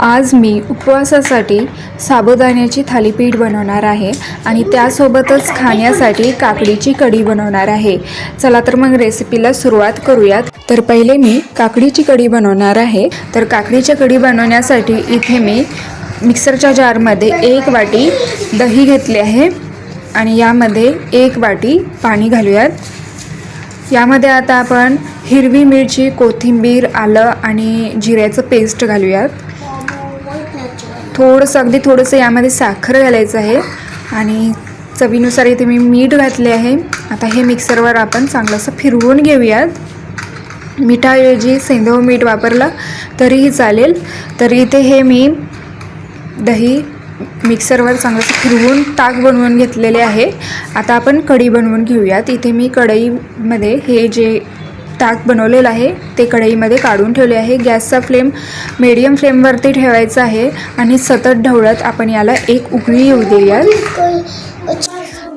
आज मी उपवासासाठी साबुदाण्याची थालीपीठ बनवणार आहे आणि त्यासोबतच खाण्यासाठी काकडीची कढी बनवणार आहे. चला तर मग रेसिपीला सुरुवात करूयात. तर पहिले मी काकडीची कढी बनवणार आहे. तर काकडीची कढी बनवण्यासाठी इथे मी मिक्सरच्या जारमध्ये एक वाटी दही घेतले आहे आणि यामध्ये एक वाटी पाणी घालूयात. यामध्ये आता आपण हिरवी मिरची कोथिंबीर आलं आणि जिऱ्याचं पेस्ट घालूयात. थोडंसं अगदी थोडंसं यामध्ये साखर घालायचं आहे. आणि चवीनुसार इथे मी मीठ घातले आहे. आता हे मिक्सरवर आपण चांगलंसं फिरवून घेऊयात. मिठाऐवजी सेंधव मीठ वापरलं तरीही चालेल. तर इथे हे मी दही मिक्सरवर चांगलंसं फिरवून ताक बनवून घेतलेले आहे. आता आपण कढी बनवून घेऊयात. इथे मी कढईमध्ये हे जे ताक बनवलेलं आहे. ते कढईमध्ये काढून ठेवले आहे. गॅसचा फ्लेम मीडियम फ्लेमवरती ठेवायचा आहे आणि सतत ढवळत आपण याला एक उकळी येऊ देऊयात.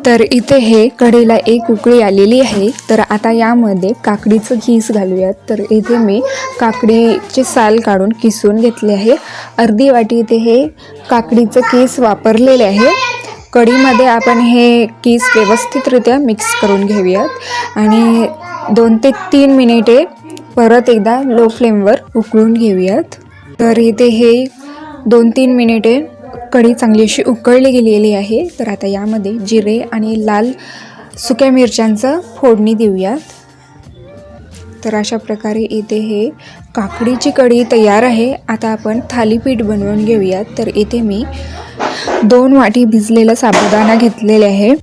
तर इथे हे कढईला एक उकळी आलेली आहे. तर आता यामध्ये काकडीचं घीस घालूयात. तर इथे मी काकडीचे साल काढून किसून घेतले आहे. अर्धी वाटी इथे हे काकडीचं केस वापरलेले आहे. कढीमध्ये आपण हे कीस व्यवस्थितरित्या मिक्स करून घेऊयात. आणि दोन ते तीन मिनिटे परत एकदा लो फ्लेमवर उकळून घेऊयात. तर इथे हे दोन तीन मिनिटे कढी चांगली अशी उकळली गेलेली आहे. तर आता यामध्ये जिरे आणि लाल सुक्या मिरच्यांचं फोडणी देऊयात. तर अशा प्रकारे इथे हे काकडीची कढी तयार आहे. आता आपण थालीपीठ बनवून घेऊयात. तर इथे मी दोन वाटी भिजलेला साबुदाणा घेतलेले आहे.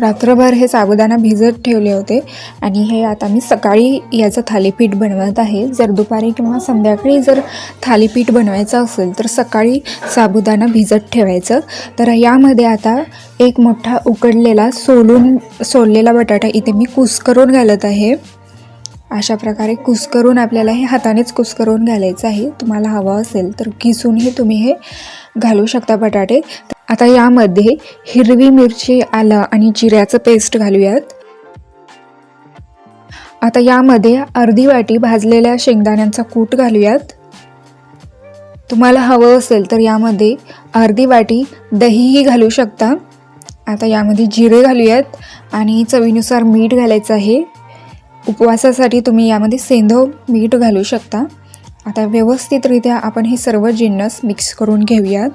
रात्रभर हे साबुदाणा भिजत ठेवले होते आणि हे आता मी सकाळी याचं थालीपीठ बनवत आहे. जर दुपारी किंवा संध्याकाळी जर थालीपीठ बनवायचं असेल तर सकाळी साबुदाणा भिजत ठेवायचं. तर यामध्ये आता एक मोठा उकडलेला सोलून सोललेला बटाटा इथे मी कुस्करून घालत आहे. अशा प्रकारे कुस्करून आपल्याला हे हातानेच कुस्करून घालायचं आहे. तुम्हाला हवं असेल तर किसूनही तुम्ही हे घालू शकता बटाटे. आता यामध्ये हिरवी मिरची आलं आणि जिऱ्याचं पेस्ट घालूयात. आता यामध्ये अर्धी वाटी भाजलेल्या शेंगदाण्यांचा कूट घालूयात. तुम्हाला हवं असेल तर यामध्ये अर्धी वाटी दहीही घालू शकता. आता यामध्ये जिरे घालूयात आणि चवीनुसार मीठ घालायचं आहे. उपवासासाठी तुम्ही यामध्ये सेंधव मीठ घालू शकता. आता व्यवस्थितरित्या आपण हे सर्व जिन्नस मिक्स करून घेऊयात.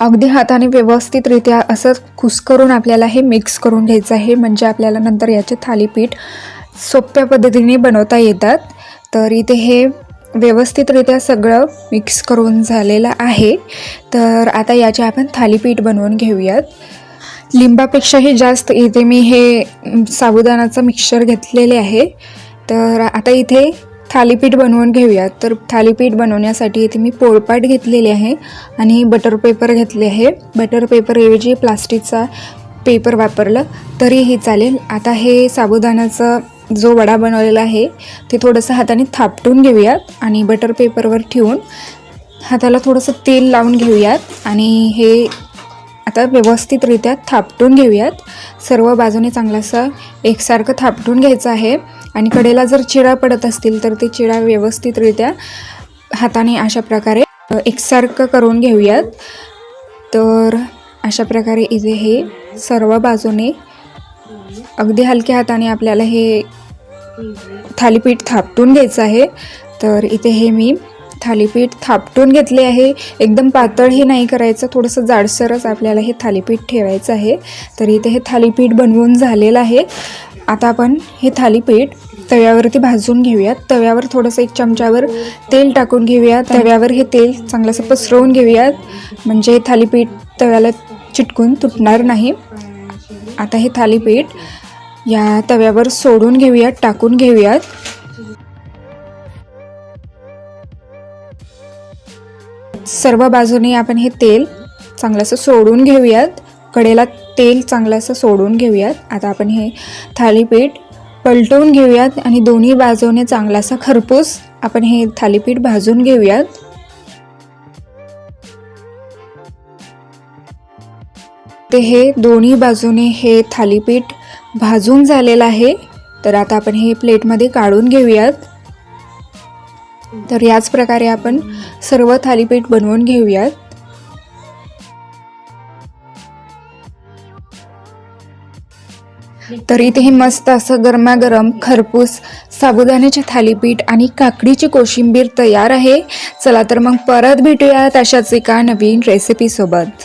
अगदी हाताने व्यवस्थितरित्या असं कुसकरून आपल्याला हे मिक्स करून घ्यायचं आहे. म्हणजे आपल्याला नंतर याचे थालीपीठ सोप्या पद्धतीने बनवता येतात. तर इथे हे व्यवस्थितरित्या सगळं मिक्स करून झालेलं आहे. तर आता याचे आपण थालीपीठ बनवून घेऊयात. लिंबापेक्षाही जास्त इथे मी हे साबुदाणाचं मिक्सचर घेतलेले आहे. तर आता इथे थालीपीठ बनवून घेऊयात तर थालीपीठ बनवण्यासाठी इथे मी पोळपाट घेतलेले आहे आणि बटर पेपर घेतले आहे. बटर पेपरऐवजी प्लास्टिकचा पेपर वापरलं तरीही चालेल. आता हे साबुदाण्याचा जो वडा बनवलेला आहे ते थोडंसं हाताने थापटून घेऊयात आणि बटर पेपरवर ठेवून हाताला थोडंसं तेल लावून घेऊयात आणि हे आता व्यवस्थितरित्या थापटून घेऊयात. सर्व बाजूने चांगलासा एकसारखं थापटून घ्यायचं आहे. आणि कडेला जर चिळा पडत असतील तर ते चिळा व्यवस्थितरित्या हाताने अशा प्रकारे एकसारखं करून घेऊयात. तर अशा प्रकारे इथे हे सर्व बाजूने अगदी हलक्या हाताने आपल्याला हे थालीपीठ थापटून घ्यायचं आहे. तर इथे हे मी थालीपीठ थापटून घेतले आहे. एकदम पातळही नाही करायचं. थोडंसं जाडसरच आपल्याला हे थालीपीठ ठेवायचं आहे. तर इथे हे थालीपीठ बनवून झालेलं आहे. आता आपण हे थालीपीठ तव्यावरती भाजून घेऊयात. तव्यावर थोडंसं एक चमच्यावर तेल टाकून घेऊयात. तव्यावर हे तेल चांगलंसं पसरवून घेऊयात. म्हणजे हे थालीपीठ तव्याला चिटकून तुटणार नाही. आता हे थालीपीठ या तव्यावर सोडून घेऊयात टाकून घेऊयात. सर्व बाजूने आपण हे तेल चांगलंसं सोडून घेऊयात. कडेला तेल चांगलंसं सोडून घेऊयात. आता आपण हे थालीपीठ पलटवून घेऊयात आणि दोन्ही बाजूने चांगलासा खरपूस आपण हे थालीपीठ भाजून घेऊयात. ते हे दोन्ही बाजूने हे थालीपीठ भाजून झालेलं आहे. तर आता आपण हे प्लेटमध्ये काढून घेऊयात. तर याच प्रकारे आपण सर्व थालीपीठ बनवून घेऊयात. तर इथे हे मस्त असं गरमागरम खरपूस साबुदाण्याचे थालीपीठ आणि काकडीची कोशिंबीर तयार आहे. चला तर मग परत भेटूयात अशाच एका नवीन रेसिपीसोबत